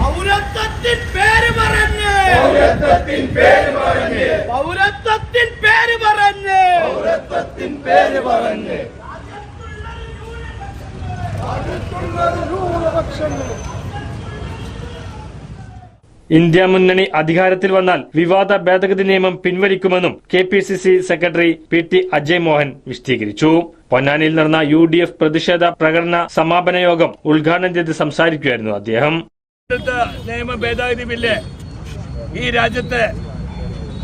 പൗരത്വത്തിൻ പേര് പറഞ്ഞ്. പൗരത്വത്തിൻ പേര് പറഞ്ഞ്. പൗരത്വത്തിൻ പേര് പറഞ്ഞ്. പൗരത്വത്തിൻ പേര് പറഞ്ഞ്. ഇന്ത്യ മുന്നണി അധികാരത്തിൽ വന്നാൽ വിവാദ ഭേദഗതി നിയമം പിൻവലിക്കുമെന്നും K P C C secretary P T Ajay Mohan വിശദീകരിച്ചു. പൊന്നാനിയിൽ നടന്ന യു ഡി എഫ് പ്രതിഷേധ പ്രകടന സമാപന യോഗം ഉദ്ഘാടനം ചെയ്ത് സംസാരിക്കുകയായിരുന്നു അദ്ദേഹം. നിയമ ഭേദഗതി ബില്ല് ഈ രാജ്യത്തെ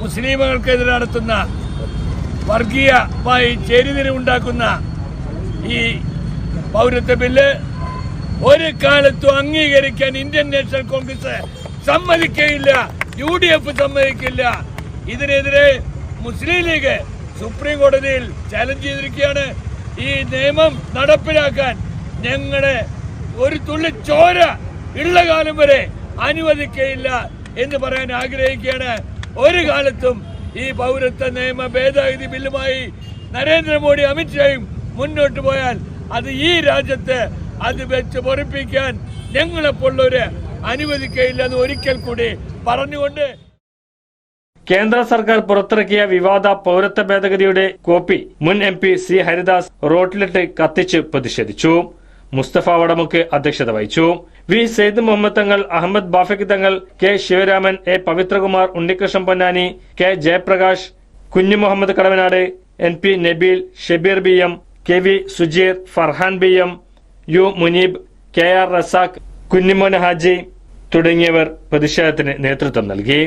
മുസ്ലിമുകൾക്കെതിരെ നടത്തുന്ന വർഗീയമായി ചേരിതിരിവുണ്ടാക്കുന്ന ഈ പൗരത്വ ബില്ല് ഒരു കാലത്തും അംഗീകരിക്കാൻ ഇന്ത്യൻ നാഷണൽ കോൺഗ്രസ് സമ്മതിക്കയില്ല. യു ഡി എഫ് സമ്മതിക്കില്ല. ഇതിനെതിരെ മുസ്ലിം ലീഗ് സുപ്രീം കോടതിയിൽ ചാലഞ്ച് ചെയ്തിരിക്കുകയാണ്. ഈ നിയമം നടപ്പിലാക്കാൻ ഞങ്ങളുടെ ഒരു തുള്ളി ചോര ഉള്ള കാലം വരെ അനുവദിക്കയില്ല എന്ന് പറയാൻ ആഗ്രഹിക്കുകയാണ്. ഒരു കാലത്തും ഈ പൗരത്വ നിയമ ഭേദഗതി ബില്ലുമായി നരേന്ദ്രമോദി അമിത്ഷായും മുന്നോട്ട് പോയാൽ അത് ഈ രാജ്യത്ത് അത് വെച്ച് പൊറിപ്പിക്കാൻ ഞങ്ങളെപ്പോലുള്ളവര് അനുവദിക്കയില്ല എന്ന് ഒരിക്കൽ കൂടി പറഞ്ഞുകൊണ്ട് കേന്ദ്ര സർക്കാർ പുറത്തിറക്കിയ വിവാദ പൗരത്വ ഭേദഗതിയുടെ കോപ്പി മുൻ എം പി സി ഹരിദാസ് റോട്ടിലിട്ട് കത്തിച്ച് പ്രതിഷേധിച്ചു. മുസ്തഫ വടമുക്ക് അധ്യക്ഷത വഹിച്ചു. V Syed Muhammad Thangal Ahammed Bafiq Thangal K Sivaraman A Pavithrakumar Unnikrishnan Ponnani K Jayaprakash Kunju Muhammad Kadavanad N P Nabeel Shabeer B M K V Sujeer Farhan B M U Muneeb K R Razak Kunjimon Haji തുടങ്ങിയവർ പ്രതിഷേധത്തിന് നേതൃത്വം നൽകി.